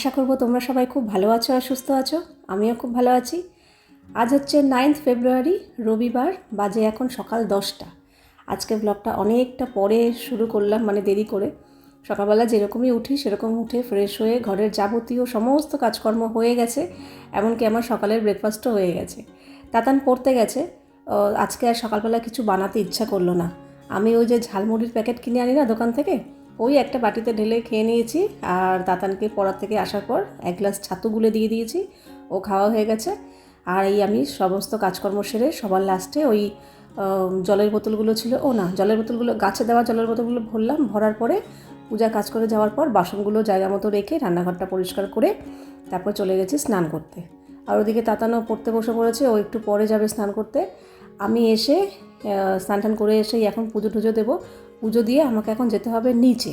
আশা করব তোমরা সবাই খুব ভালো আছো আর সুস্থ আছো। আমিও খুব ভালো আছি। আজ হচ্ছে নাইন্থ ফেব্রুয়ারি রবিবার, বাজে এখন সকাল দশটা। আজকে ব্লগটা অনেকটা পরে শুরু করলাম মানে দেরি করে। সকালবেলা যেরকমই উঠি, সেরকম উঠে ফ্রেশ হয়ে ঘরের যাবতীয় সমস্ত কাজকর্ম হয়ে গেছে, এমনকি আমার সকালের ব্রেকফাস্টও হয়ে গেছে। তাতান পড়তে গেছে। আজকে আর সকালবেলা কিছু বানাতে ইচ্ছা করল না। আমি ওই যে ঝালমুড়ির প্যাকেট কিনে আনি না দোকান থেকে? ওই একটা বাটিতে ঢেলে খেয়ে নিয়েছি আর তাতানকে পড়ার থেকে আসার পর এক গ্লাস ছাতু গুলে দিয়ে দিয়েছি। ও খাওয়া হয়ে গেছে। আর এই আমি সমস্ত কাজকর্ম সেরে সবার লাস্টে ওই জলের বোতলগুলো ছিল। ও না, জলের বোতলগুলো, গাছে দেওয়া জলের বোতলগুলো ভরলাম। ভরার পরে পূজা কাজ করে যাওয়ার পর বাসনগুলো জায়গা মতো রেখে রান্নাঘরটা পরিষ্কার করে তারপর চলে গেছি স্নান করতে। আর ওদিকে তাতানো পড়তে বসে পড়েছে। ও একটু পরে যাবে স্নান করতে। আমি এসে স্নান টান করে এসেই এখন পুজো টুজো দেবো। পুজো দিয়ে আমাকে এখন যেতে হবে নিচে।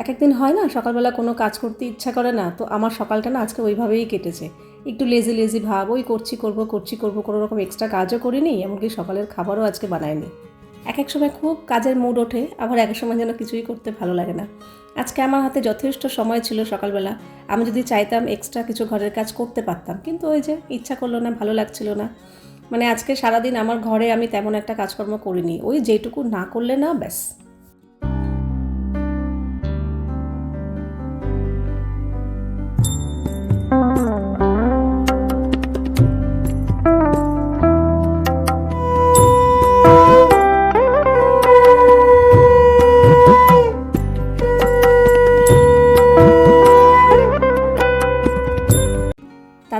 এক একদিন হয় না, সকালবেলা কোনো কাজ করতে ইচ্ছা করে না, তো আমার সকালটা না আজকে ওইভাবেই কেটেছে। একটু লেজি লেজি ভাব, ওই করছি, করব করছি, করব, কোনো রকম এক্সট্রা কাজও করিনি, এমনকি সকালের খাবারও আজকে বানায়নি এক এক সময় খুব কাজের মুড ওঠে, আবার এক সময় যেন কিছুই করতে ভালো লাগে না। আজকে আমার হাতে যথেষ্ট সময় ছিল সকালবেলা, আমি যদি চাইতাম এক্সট্রা কিছু ঘরের কাজ করতে পারতাম, কিন্তু ওই যে ইচ্ছা করল না, ভালো লাগছিল না। মানে আজকে সারাদিন আমার ঘরে আমি তেমন একটা কাজকর্ম করিনি। ওই যেটুকু না করলে না, ব্যাস।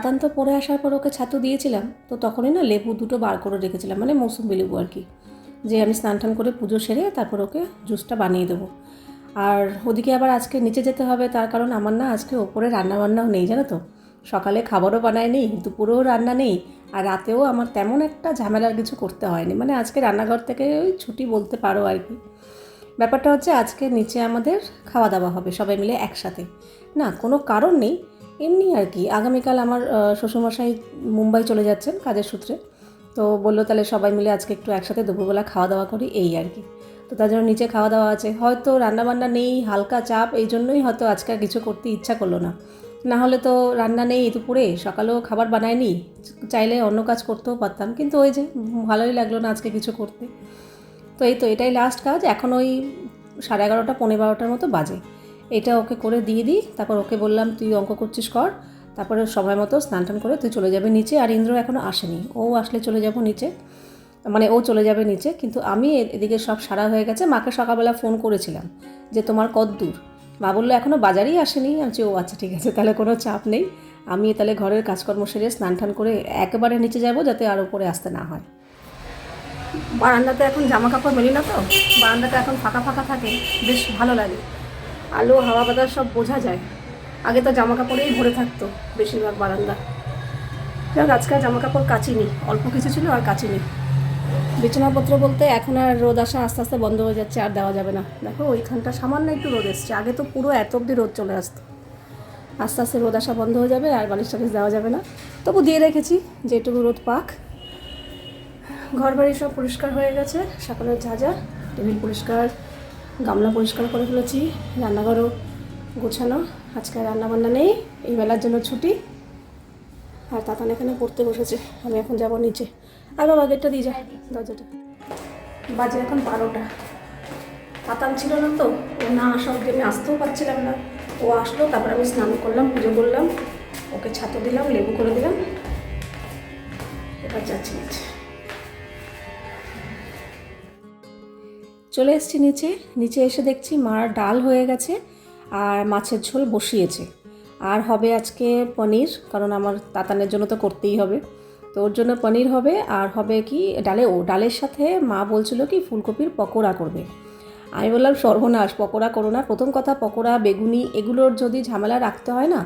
তাতান তো পরে আসার পর ওকে ছাতু দিয়েছিলাম, তো তখনই না লেবু দুটো বার করে রেখেছিলাম মানে মৌসুম্বি লেবু আর কি। যে আমি স্নান টান করে পুজো সেরে তারপর ওকে জুসটা বানিয়ে দেবো। আর ওদিকে আবার আজকে নিচে যেতে হবে, তার কারণ আমার না আজকে ওপরে রান্না বান্নাও নেই, জানো তো। সকালে খাবারও বানায় নেই দুপুরেও রান্না নেই, আর রাতেও আমার তেমন একটা ঝামেলার কিছু করতে হয়নি। মানে আজকে রান্নাঘর থেকে ওই ছুটি বলতে পারো আর কি। ব্যাপারটা হচ্ছে আজকে নিচে আমাদের খাওয়া দাওয়া হবে, সবাই মিলে একসাথে। না, কোনো কারণ নেই এমনি আর কি। আগামীকাল আমার শ্বশুরমশাই মুম্বাই চলে যাচ্ছেন কাজের সূত্রে। তো বলল তাহলে সবাই মিলে আজকে একটু একসাথে দুপুরবেলা খাওয়া দাওয়া করি, এই আর কি। তো তার জন্য নিচে খাওয়া দাওয়া আছে। হয়তো রান্নাবান্না নেই, হালকা চাপ, এই জন্যই হয়তো আজকে কিছু করতে ইচ্ছা করল না। না হলে তো রান্না নেই দুপুরে, সকালেও খাবার বানায়নি, চাইলে অন্য কাজ করতেও পারতাম। কিন্তু ওই যে, ভালোই লাগল না আজকে কিছু করতে। তো এই তো, এটাই লাস্ট কাজ। এখন ওই সাড়ে এগারোটা পনেরো বারোটার মতো বাজে। এটা ওকে করে দিয়ে দিই, তারপর ওকে বললাম, তুই অঙ্ক করছিস, কর। তারপরে সময় মতো স্নান টান করে তুই চলে যাবে নিচে, আর ইন্দ্র এখনও আসেনি। ও আসলে চলে যাব নিচে মানে ও চলে যাবে নিচে, কিন্তু আমি এদিকে সব সারা হয়ে গেছে। মাকে সকালবেলা ফোন করেছিলাম যে, তোমার কত দূর? মা বলল এখনও বাজারেই আসেনি। আমি ও আচ্ছা ঠিক আছে, তাহলে কোনো চাপ নেই। আমি তাহলে ঘরের কাজকর্ম সেরে স্নান টান করে একেবারে নিচে যাব, যাতে আর উপরে আসতে না হয়। বারান্দাতে এখন জামা কাপড় মেলি না তো? বারান্দাটা এখন ফাঁকা ফাঁকা থাকে, বেশ ভালো লাগে। আলো, হাওয়া, বাতাস সব বোঝা যায়। আগে তো জামা কাপড়েই ভরে থাকতো, বেশিরভাগ বারান্দা। যাক, আজকে আর জামা কাপড় কাচিনি, অল্প কিছু ছিল আর কাচিনি। বিছানাপত্র বলতে এখন আর রোদ আসা আস্তে আস্তে বন্ধ হয়ে যাচ্ছে, আর দেওয়া যাবে না। দেখো, ওইখানটা সামান্য একটু রোদ এসছে, আগে তো পুরো এত অবধি রোদ চলে আসতো। আস্তে আস্তে রোদ আসা বন্ধ হয়ে যাবে, আর বালিশ টালিশ দেওয়া যাবে না। তবু দিয়ে রেখেছি, যেটুকু রোদ পাক। ঘর বাড়ি সব পরিষ্কার হয়ে গেছে, সকালের যা, টেবিল পরিষ্কার গামলা পরিষ্কার করে ফেলেছি, রান্নাঘরও গোছানো, আজকে রান্নাবান্না নেই, এই বেলার জন্য ছুটি। আর তাতান এখানে পড়তে বসেছে, আমি এখন যাব নিচে। আর বাবা গেটটা দিয়ে যা, দরজাটা। বাজে এখন বারোটা। তাতান ছিল না তো, ও না আসা অবধি আমি আসতেও পারছিলাম না। ও আসলো, তারপর আমি স্নান করলাম, পুজো করলাম, ওকে ছাতু দিলাম, লেবু করে দিলাম। এবার যাচ্ছি নিচে। চলে এসেছি নিচে। নিচে এসে দেখছি মার ডাল হয়ে গেছে আর মাছের ঝোল বসিয়েছে। আর হবে আজকে পনির, কারণ আমার তাতানের জন্য তো করতেই হবে। তো ওর জন্য পনির হবে, আর হবে কি ডালে, ও ডালের সাথে মা বলছিল কি ফুলকপির পকোড়া করবে। আমি বললাম, সর্বনাশ, পকোড়া করো না। প্রথম কথা পকোড়া, বেগুনি, এগুলোর যদি ঝামেলা রাখতে হয় না,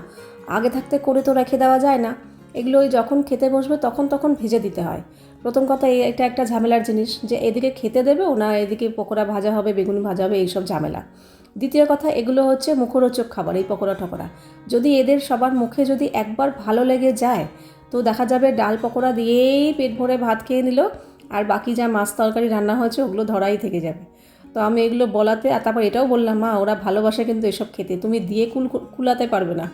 আগে থাকতে করে তো রেখে দেওয়া যায় না। এগুলো ওই যখন খেতে বসবে তখন তখন ভেজে দিতে হয়। প্রথম কথা এটা একটা ঝামেলার জিনিস যে এদিকে খেতে দেবেও না এদিকে পকোড়া ভাজা হবে, বেগুনি ভাজা হবে, এইসব ঝামেলা। দ্বিতীয় কথা এগুলো হচ্ছে মুখরোচক খাবার, এই পকোড়া টকোড়া। যদি এদের সবার মুখে যদি একবার ভালো লেগে যায়, তো দেখা যাবে ডাল পকোড়া দিয়েই পেট ভরে ভাত খেয়ে নিল, আর বাকি যা মাছ তরকারি রান্না হয়েছে ওগুলো ধরাই থেকে যাবে। তো আমি এগুলো বলাতে, আর তারপর এটাও বললাম, মা, ওরা ভালোবাসে কিন্তু এসব খেতে, তুমি দিয়ে কুল কুলাতে পারবে না।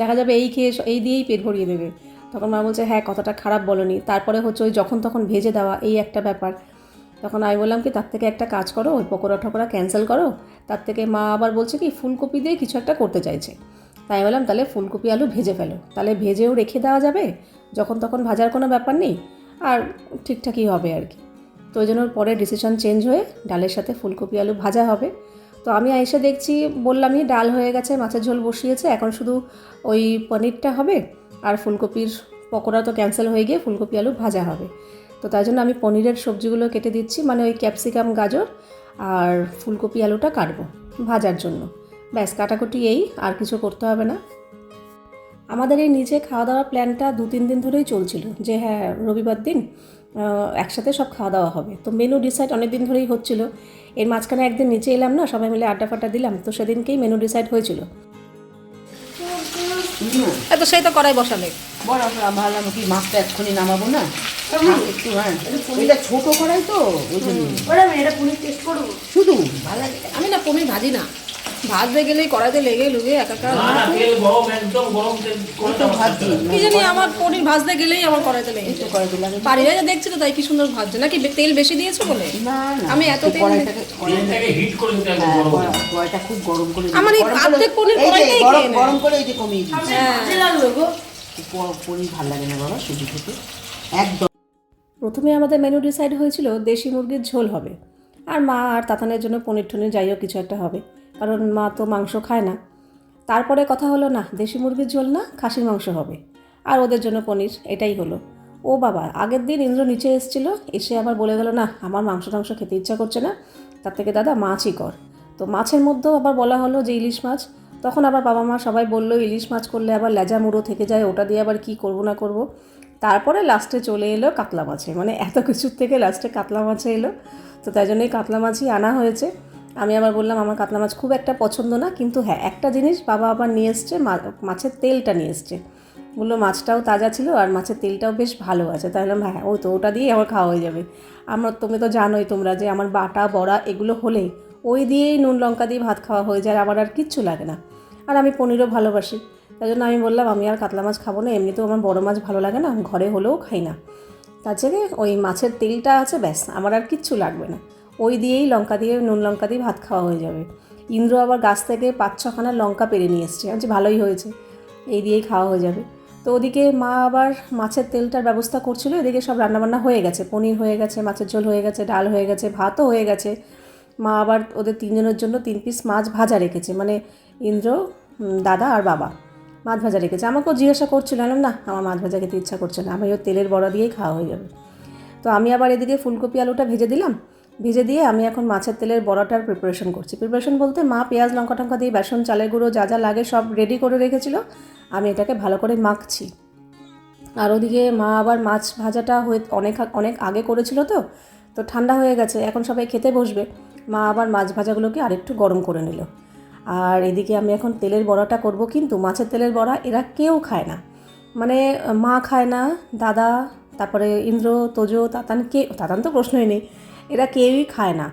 দেখা যাবে এই খেয়ে এই দিয়েই পেট ভরিয়ে দেবে। তখন মা বলছে হ্যাঁ কথাটা খারাপ বলনি। তারপরে হচ্ছে ওই যখন তখন ভেজে দেওয়া এই একটা ব্যাপার। তখন আমি বললাম কি, তার থেকে একটা কাজ করো, ওই পকোড়া টকোড়া ক্যান্সেল করো। তার থেকে মা আবার বলছে কি, ফুলকপি দিয়ে কিছু একটা করতে চাইছে। তাই বললাম, তাহলে ফুলকপি আলু ভেজে ফেলো। তাহলে ভেজেও রেখে দেওয়া যাবে, যখন তখন ভাজার কোনো ব্যাপার নেই, আর ঠিকঠাকই হবে আর কি। তো ওই জন্য পরে ডিসিশন চেঞ্জ হয়ে ডালের সাথে ফুলকপি আলু ভাজা হবে। তো আমি এসে দেখছি, বললামই ডাল হয়ে গেছে, মাছের ঝোল বসিয়েছে, এখন শুধু ওই পনিরটা হবে। আর ফুলকপির পকোড়া তো ক্যান্সেল হয়ে গিয়ে ফুলকপি আলু ভাজা হবে। তো তাই জন্য আমি পনিরের সবজিগুলো কেটে দিচ্ছি মানে ওই ক্যাপসিকাম, গাজর আর ফুলকপি আলুটা কাটবো ভাজার জন্য। ব্যাস, কাটাকুটি এই, আর কিছু করতে হবে না। আমাদের এই নিচে খাওয়া দাওয়ার প্ল্যানটা দু তিন দিন ধরেই চলছিল যে হ্যাঁ রবিবার দিন একসাথে সব খাওয়া দাওয়া হবে। তো মেনু ডিসাইড অনেক দিন ধরেই হচ্ছিল। এর মাঝখানে একদিন নিচে এলাম না, সবাই মিলে আড্ডা ফাড্ডা দিলাম, তো সেদিনকেই মেনু ডিসাইড হয়েছিল। তো সেই তো করাই বসালে। বড় আমরা ভাবলাম কি মাছটা এক্ষুনি নামাবো না? একটু হ্যাঁ। এটা ছোট করাই তো ওই জন্য। ওরা পনির টেস্ট করব। শুধু? ভালো লাগে। আমি না পনির ভাজি না। ভাজতে গেলেই কড়াইতে লেগে লুগে একাকার কি জানি আমার পনির ভাজতে গেলেই আমার কড়াইতে লেগে একটু দিলাম বাড়িরা যা দেখছি তো তাই কি সুন্দর ভাজছে নাকি তেল বেশি দিয়েছ বলে? আমি এত তেল- কড়াইটাকে হিট করে দিতে হবে হ্যাঁ, কড়াইটা খুব গরম করে আমার এই অর্ধেক পনির কড়াইতেই গরম- করে এই যে কমিয়ে দিচ্ছি। ভালো লাগল গো পনির ভালো লাগে না বাবা সুজি খেতে। একদম। প্রথমে আমাদের মেনু ডিসাইড হয়েছিল দেশি মুরগির ঝোল হবে। আর মা আর তাতানের জন্য পনির টনির যাই হোক কিছু একটা হবে। কারণ মা তো মাংস খায় না। তারপরে কথা হলো না দেশি মুরগির ঝোল না, খাসির মাংস হবে। আর ওদের জন্য পনির, এটাই হলো। ও বাবা, আগের দিন ইন্দ্র নিচে এসেছিল, এসে আবার বলে গেল না আমার মাংস টাংস খেতে ইচ্ছা করছে না। তার থেকে দাদা, মাছই কর। তো মাছের মধ্যেও আবার বলা হলো যে ইলিশ মাছ। তখন আবার বাবা মা সবাই বলল, ইলিশ মাছ করলে আবার লেজা মুড়ো থেকে যায়, ওটা দিয়ে আবার কি করব না করব? তারপরে লাস্টে চলে এলো কাতলা মাছে। মানে এত কিছুর থেকে লাস্টে কাতলা মাছে এলো। তো তাই জন্যই কাতলা মাছই আনা হয়েছে। আমি আবার বললাম, আমার কাতলা মাছ খুব একটা পছন্দ না। কিন্তু হ্যাঁ একটা জিনিস বাবা আবার নিয়ে এসছে মাছের তেলটা নিয়ে এসছে। বলল, মাছটাও তাজা ছিল আর মাছের তেলটাও বেশ ভালো আছে। তাহলে হ্যাঁ ও তো, ওটা দিয়েই আমার খাওয়া হয়ে যাবে। আমরা, তুমি তো জানোই তোমরা যে আমার বাটা, বড়া এগুলো হলে ওই দিয়েই নুন, লঙ্কা দিয়ে ভাত খাওয়া হয়ে যায় আমার আর কিচ্ছু লাগে না। আর আমি পনিরও ভালোবাসি। তাই জন্য আমি বললাম, আমি আর কাতলা মাছ খাব না, এমনিতেও আমার বড় মাছ ভালো লাগে না, ঘরে হলেও খাই না। তার থেকে ওই মাছের তেলটা আছে, ব্যাস, আমার আর কিচ্ছু লাগবে না। ওই দিয়েই লঙ্কা দিয়ে নুন লঙ্কা দিয়ে ভাত খাওয়া হয়ে যাবে। ইন্দ্র আবার গাছ থেকে পাঁচ ছখানা লঙ্কা পেরে নিয়ে এসছে। বলছি, ভালোই হয়েছে। এই দিয়েই খাওয়া হয়ে যাবে। তো ওদিকে মা আবার মাছের তেলটার ব্যবস্থা করছিল। এদিকে সব রান্নাবান্না হয়ে গেছে। পনির হয়ে গেছে মাছের ঝোল হয়ে গেছে ডাল হয়ে গেছে ভাতও হয়ে গেছে। মা আবার ওদের তিনজনের জন্য তিন পিস মাছ ভাজা রেখেছে। মানে ইন্দ্র দাদা আর বাবা মাছ ভাজা রেখেছে। আমাকেও জিজ্ঞাসা করছিল না আমার মাছ ভাজা খেতে ইচ্ছা করছে না। আমি ওই তেলের বড়া দিয়েই খাওয়া হয়ে যাবে। তো আমি আবার এদিকে ফুলকপি আলুটা ভেজে দিলাম। ভেজে দিয়ে আমি এখন মাছের তেলের বড়াটার প্রিপারেশন করছি। প্রিপারেশন বলতে মা পেঁয়াজ লঙ্কা টঙ্কা দিয়ে বেসন, চালের গুঁড়ো যা যা লাগে সব রেডি করে রেখেছিল। আমি এটাকে ভালো করে মাখছি। আর ওদিকে মা আবার মাছ ভাজাটা হয়ে অনেক অনেক আগে করেছিল তো তো ঠান্ডা হয়ে গেছে, এখন সবাই খেতে বসবে। মা আবার মাছ ভাজাগুলোকে আরেকটু গরম করে নিল। আর এদিকে আমি এখন তেলের বড়াটা করব কিন্তু মাছের তেলের বড়া এরা কেউ খায় না। মানে মা খায় না, দাদা, তারপরে ইন্দ্র, তোজো, তাতান, কে, তাতান তো প্রশ্নই নেই। এরা কেউই খায় না।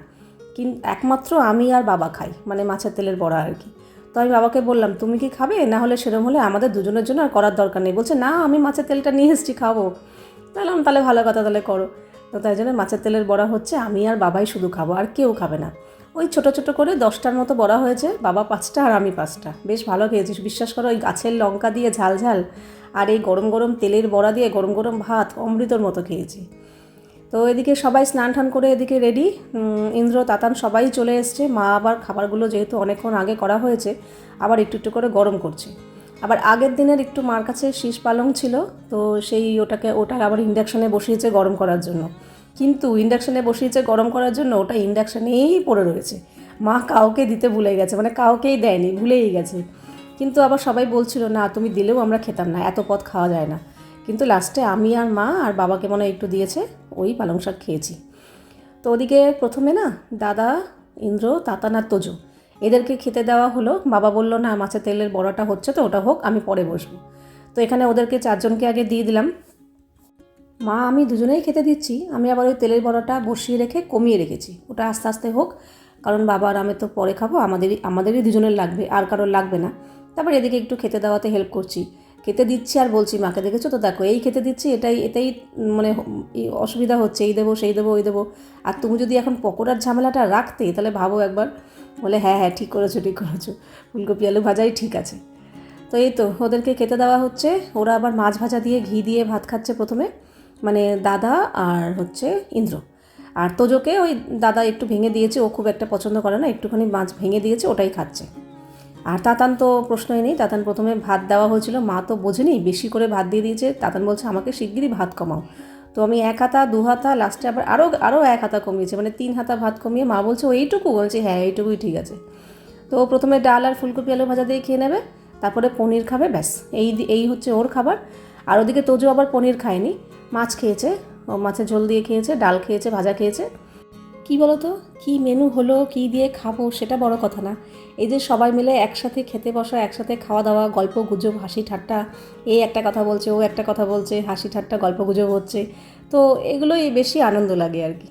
কিন্তু একমাত্র আমি আর বাবা খাই মানে মাছের তেলের বড়া আর কি। তো আমি বাবাকে বললাম, তুমি কি খাবে? না হলে সেরকম হলে আমাদের দুজনের জন্য আর করার দরকার নেই। বলছে, না, আমি মাছের তেলটা নিয়ে এসেছি, খাব। তাহলে আমি তাহলে ভালো কথা, তাহলে করো। তো তাই জন্য মাছের তেলের বড়া হচ্ছে, আমি আর বাবাই শুধু খাব, আর কেউ খাবে না। ওই ছোটো ছোটো করে দশটার মতো বড়া হয়েছে, বাবা পাঁচটা আর আমি পাঁচটা। বেশ ভালো খেয়েছি বিশ্বাস করো, ওই গাছের লঙ্কা দিয়ে ঝাল ঝাল, আর এই গরম গরম তেলের বড়া দিয়ে গরম গরম ভাত, অমৃতর মতো খেয়েছি। তো এদিকে সবাই স্নান টান করে এদিকে রেডি ইন্দ্র, তাতান সবাই চলে এসছে। মা আবার খাবারগুলো যেহেতু অনেকক্ষণ আগে করা হয়েছে, আবার একটু একটু করে গরম করছে। আবার আগের দিনের একটু মার কাছে শীষ পালং ছিল, তো সেই ওটাকে ওটা আবার ইন্ডাকশানে বসিয়েছে গরম করার জন্য। কিন্তু ইন্ডাকশানে বসিয়েছে গরম করার জন্য ওটা ইন্ডাকশানেই পড়ে রয়েছে। মা কাউকে দিতে ভুলে গেছে মানে কাউকেই দেয়নি, ভুলেই গেছে। কিন্তু আবার সবাই বলছিল, না, তুমি দিলেও আমরা খেতাম না, এত পথ খাওয়া যায় না। কিন্তু লাস্টে আমি আর মা আর বাবাকে মনে একটু দিয়েছে, ওই পালং শাক খেয়েছি। তো ওদিকে প্রথমে না দাদা, ইন্দ্র, তাতান আর তোজো, এদেরকে খেতে দেওয়া হলো। বাবা বলল, না, মাছের তেলের বড়াটা হচ্ছে তো, ওটা হোক, আমি পরে বসবো। তো এখানে ওদেরকে চারজনকে আগে দিয়ে দিলাম। মা, আমি দুজনেই খেতে দিচ্ছি, আমি আবার ওই তেলের বড়াটা বসিয়ে রেখে কমিয়ে রেখেছি। ওটা আস্তে আস্তে হোক, কারণ বাবা আর আমি তো পরে খাব, আমাদেরই আমাদেরই দুজনের লাগবে, আর কারোর লাগবে না। তারপর এদিকে একটু খেতে দেওয়াতে হেল্প করছি। খেতে দিচ্ছি আর বলছি, মাকে দেখেছ তো? দেখো, এই খেতে দিচ্ছি, এটাই এটাই মানে অসুবিধা হচ্ছে, এই দেবো, সেই দেবো, ওই দেবো। আর তুমি যদি এখন পকোড়ার ঝামেলাটা রাখতে, তাহলে ভাবো একবার। বলে হ্যাঁ হ্যাঁ ঠিক করেছ ঠিক করেছ। ফুলকপি, আলু ভাজাই ঠিক আছে। তো এই তো, ওদেরকে খেতে দেওয়া হচ্ছে। ওরা আবার মাছ ভাজা দিয়ে ঘি দিয়ে ভাত খাচ্ছে প্রথমে। মানে দাদা আর হচ্ছে ইন্দ্র। আর তোজোকে ওই দাদা একটু ভেঙে দিয়েছে, ও খুব একটা পছন্দ করে না, একটুখানি মাছ ভেঙে দিয়েছে, ওটাই খাচ্ছে। আর তাতান তো প্রশ্নই নেই। তাতান প্রথমে ভাত দেওয়া হয়েছিল। মা তো বোঝেনি, বেশি করে ভাত দিয়ে দিয়েছে। তাতান বলছে, আমাকে শিগগিরই ভাত কমাও। তো আমি এক হাতা, দু হাতা, লাস্টে আবার আরও আরও এক হাতা কমিয়েছে। মানে তিন হাতা ভাত কমিয়ে মা বলছে, ও এইটুকু? বলছে হ্যাঁ এইটুকুই ঠিক আছে। তো প্রথমে ডাল আর ফুলকপি আলু ভাজা দিয়ে খেয়ে নেবে, তারপরে পনির খাবে, ব্যাস। এই এই হচ্ছে ওর খাবার। আর ওদিকে তোজো আবার পনির খায়নি। মাছ খেয়েছে মাছের ঝোল দিয়ে খেয়েছে, ডাল খেয়েছে, ভাজা খেয়েছে। কি বলো তো কী মেনু হলো, কী দিয়ে খাব সেটা বড় কথা না। এই যে সবাই মিলে একসাথে খেতে বসা, একসাথে খাওয়া দাওয়া, গল্প গুজব, হাসি ঠাট্টা এই একটা কথা বলছে, ও একটা কথা বলছে, হাসি ঠাট্টা, গল্প গুজব হচ্ছে। তো এগুলোই বেশি আনন্দ লাগে আর কি।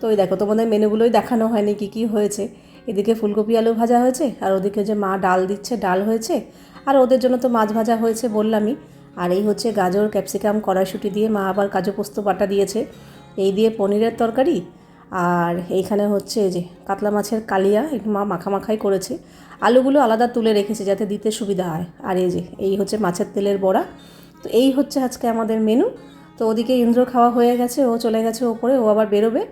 তো ওই দেখো, তোমাদের মেনুগুলোই দেখানো হয়নি কী কী হয়েছে। এদিকে ফুলকপি আলু ভাজা হয়েছে, আর ওদিকে যে মা ডাল দিচ্ছে, ডাল হয়েছে। আর ওদের জন্য তো মাছ ভাজা হয়েছে বললামই। আর এই হচ্ছে গাজর, ক্যাপসিকাম, কড়াইশুঁটি দিয়ে মা আবার কাজু পোস্ত বাটা দিয়েছে। এই দিয়ে পনিরের তরকারি আর এইখানে হচ্ছে এই যে কাতলা মাছের কালিয়া একটু মা মাখামাখাই করেছে। আলুগুলো আলাদা তুলে রেখেছে যাতে দিতে সুবিধা হয়। আর এই যে, এই হচ্ছে মাছের তেলের বড়া। তো এই হচ্ছে আজকে আমাদের মেনু তো ওদিকে ইন্দ্র খাওয়া হয়ে গেছে, ও চলে গেছে ওপরে, ও আবার বেরোবে।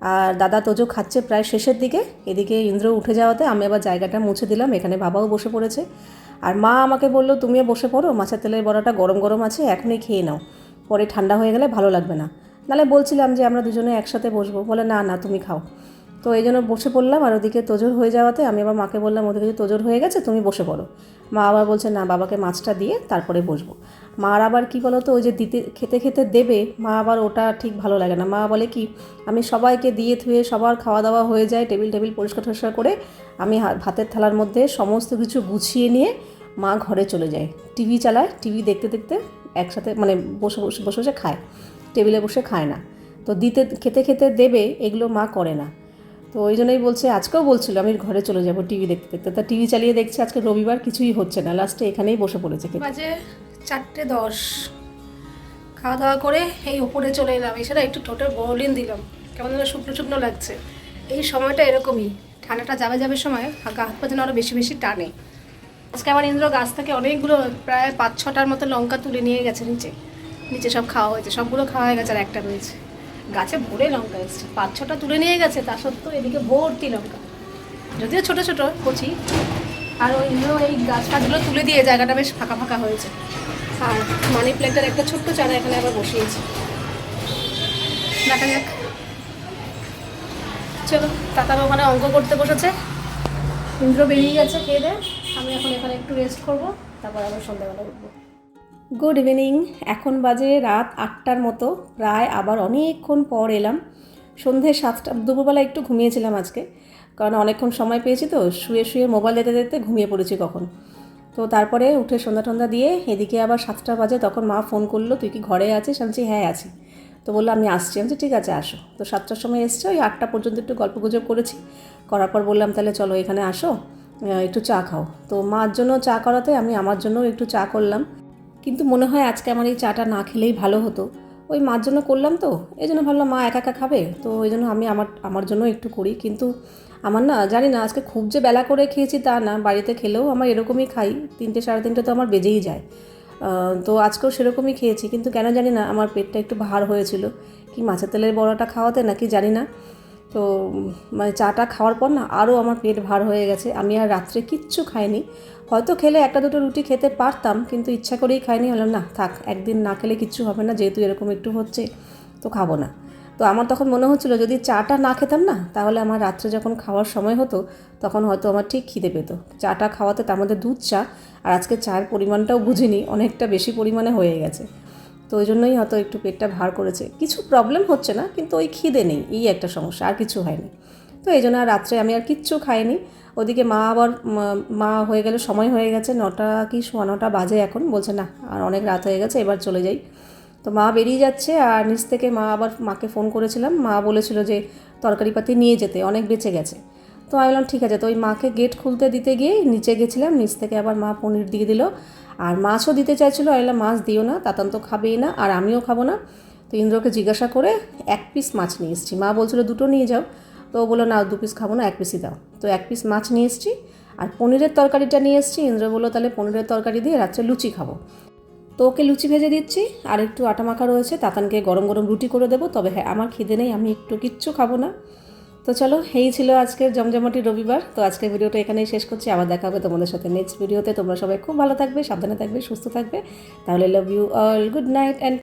আর দাদা তোজো খাচ্ছে প্রায় শেষের দিকে। এদিকে ইন্দ্র উঠে যাওয়াতে আমি আবার জায়গাটা মুছে দিলাম, এখানে বাবাও বসে পড়েছে। আর মা আমাকে বলল, তুমিও বসে পড়ো, মাছের তেলের বড়াটা গরম গরম আছে, এখনই খেয়ে নাও। পরে ঠান্ডা হয়ে গেলে ভালো লাগবে না। নাহলে বলছিলাম যে আমরা দুজনে একসাথে বসবো। বলে, না না, তুমি খাও। তো এই জন্য বসে পড়লাম, আর ওদিকে তোজোর হয়ে যাওয়াতে আমি আবার মাকে বললাম, ওদিকে যে তোজোর হয়ে গেছে, তুমি বসে পড়ো। মা আবার বলছে, না, বাবাকে মাছটা দিয়ে তারপরে বসবো। মার আবার কি বলো তো ওই যে দিতে, খেতে খেতে দেবে, মা আবার ওটা ঠিক ভালো লাগে না। মা বলে কি, আমি সবাইকে দিয়ে থুয়ে সবার খাওয়া দাওয়া হয়ে যায়, টেবিল টেবিল পরিষ্কার টরিষ্কার করে আমি ভাতের থালার মধ্যে সমস্ত কিছু গুছিয়ে নিয়ে মা ঘরে চলে যায়। টিভি চালায়, টিভি দেখতে দেখতে একসাথে মানে বসে বসে বসে বসে খায়। টেবিলে বসে খায় না। তো দিতে, খেতে খেতে দেবে, এগুলো মা করে না। তো ওই জন্যই বলছে, আজকেও বলছিল, আমি ঘরে চলে যাব টিভি দেখতে। দেখতে তা টিভি চালিয়ে দেখছে, আজকে রবিবার কিছুই হচ্ছে না। লাস্টে এখানেই বসে পড়েছে বাজে চারটে দশ। খাওয়া দাওয়া করে এই ওপরে চলে এলাম। এছাড়া একটু ঠোঁটের বলিন দিলাম। কেমন যেন শুকনো শুকনো লাগছে। এই সময়টা এরকমই। ঠান্ডাটা যাবে যাবে সময় গা হাত পা যেন আরও বেশি বেশি টানে। আজকে আমার ইন্দ্র গাছ থেকে অনেকগুলো প্রায় পাঁচ ছটার মতো লঙ্কা তুলে নিয়ে গেছে নিচে। নিচে সব খাওয়া হয়েছে, সবগুলো খাওয়া হয়ে গেছে আর একটা রয়েছে। গাছে ভরে লঙ্কা এসছে, পাঁচ ছটা তুলে নিয়ে গেছে, তা সত্ত্বেও এদিকে ভর্তি লঙ্কা। যদিও ছোট ছোট, কচি। আর ওই এই গাছ ফাছগুলো তুলে দিয়ে জায়গাটা বেশ ফাঁকা ফাঁকা হয়েছে। আর মানি প্ল্যান্টের একটা ছোট্ট চারা এখানে আবার বসিয়েছি। দেখা যাক। চলো, তাতার ওখানে অঙ্ক করতে বসেছে। ইন্দ্র বেরিয়ে গেছে, খেয়ে দে। আমি এখন এখানে একটু রেস্ট করব, তারপর আবার সন্ধ্যাবেলা উঠবো। গুড ইভিনিং এখন বাজে রাত আটটার মতো। প্রায় আবার অনেকক্ষণ পর এলাম। সন্ধে সাতটা, দুপুরবেলা একটু ঘুমিয়েছিলাম আজকে। কারণ অনেকক্ষণ সময় পেয়েছি তো, শুয়ে শুয়ে মোবাইল দেখতে দেখতে ঘুমিয়ে পড়েছি কখন। তো তারপরে উঠে সন্ধ্যা টন্ধা দিয়ে এদিকে আবার সাতটা বাজে, তখন মা ফোন করল, তুই কি ঘরে আছিস? আমি হ্যাঁ আছি। তো বলল, আমি আসছি। আমি ঠিক আছে, আসো। তো সাতটার সময় এসছে, ওই আটটা পর্যন্ত একটু গল্প গুজব করেছি। করার পর বললাম, তাহলে চলো এখানে আসো একটু চা খাও। তো মার জন্য চা করাতে, আমি আমার জন্য একটু চা করলাম। কিন্তু মনে হয় আজকে আমার এই চাটা না খেলেই ভালো হতো। ওই মার জন্য করলাম তো, এই জন্য ভাবলাম মা একা একা খাবে, তো ওই জন্য আমি আমার আমার জন্য একটু করি। কিন্তু আমার না, জানি না, আজকে খুব যে বেলা করে খেয়েছি তা না, বাড়িতে খেলেও আমার এরকমই খাই, তিনটে সাড়ে তিনটে তো আমার বেজেই যায়। তো আজকেও সেরকমই খেয়েছি, কিন্তু কেন জানি না, আমার পেটটা একটু ভার হয়েছিল। কি মাছের তেলের বড়াটা খাওয়াতে নাকি জানি না। তো মানে চাটা খাওয়ার পর না আরও আমার পেট ভার হয়ে গেছে। আমি আর রাত্রে কিচ্ছু খাইনি। হয়তো খেলে একটা দুটো রুটি খেতে পারতাম, কিন্তু ইচ্ছা করেই খাইনি। হলাম না, থাক, একদিন না খেলে কিচ্ছু হবে না, যেহেতু এরকম একটু হচ্ছে, তো খাব না। তো আমার তখন মনে হচ্ছিল, যদি চাটা না খেতাম না, তাহলে আমার রাত্রে যখন খাওয়ার সময় হতো, তখন হয়তো আমার ঠিক খিদে পেত। চাটা খাওয়াতে তার মধ্যে দুধ চা, আর আজকে চায়ের পরিমাণটাও বুঝিনি, অনেকটা বেশি পরিমাণে হয়ে গেছে। তো ওই জন্যই হয়তো একটু পেটটা ভার করেছে। কিছু প্রবলেম হচ্ছে না, কিন্তু ওই খিদে নেই, এই একটা সমস্যা, আর কিছু হয়নি। তো এই জন্য আর রাত্রে আমি আর কিচ্ছু খাইনি। ওদিকে মা আবার, মা- হয়ে গেলে, সময় হয়ে গেছে, নটা কি সোয়া নটা বাজে এখন, বলছে না, আর অনেক রাত হয়ে গেছে, এবার চলে যাই। তো মা বেরিয়ে যাচ্ছে, আর নিচ থেকে মা আবার মাকে ফোন করেছিলাম। মা বলেছিল যে তরকারিপাতি নিয়ে যেতে, অনেক বেঁচে গেছে। তো আমি বললাম, ঠিক আছে। তো ওই মাকে গেট খুলতে দিতে গিয়ে নিচে গেছিলাম, নিচ থেকে আবার মা পনির দিয়ে দিল। আর মাছও দিতে চাইছিলো আমি বললাম মাছ দিও না, তাতান তো খাবেই না, আর আমিও খাব না। তো ইন্দ্রকে জিজ্ঞাসা করে এক পিস মাছ নিয়ে এসেছি। মা বলছিল, দুটো নিয়ে যাও। তো ও বলল, না, দু পিস খাব না, এক পিসই দাও। তো এক পিস মাছ নিয়ে এসেছি, আর পনিরের তরকারিটা নিয়ে এসেছি। ইন্দ্র বলল, তাহলে পনিরের তরকারি দিয়ে রাত্রে লুচি খাব। তো ওকে লুচি ভেজে দিচ্ছি, আর একটু আটা মাখা রয়েছে, তাতানকে গরম গরম রুটি করে দেবো। তবে হ্যাঁ আমার খিদে নেই, আমি একটু কিচ্ছু খাব না। তো চলো, এই ছিল আজকের জমজমাটি রবিবার। তো আজকের ভিডিওটা এখানেই শেষ করছি। আবার দেখা হবে তোমাদের সাথে নেক্সট ভিডিওতে তোমরা সবাই খুব ভালো থাকবে, সাবধানে থাকবে, সুস্থ থাকবে। তাহলে love you all good night and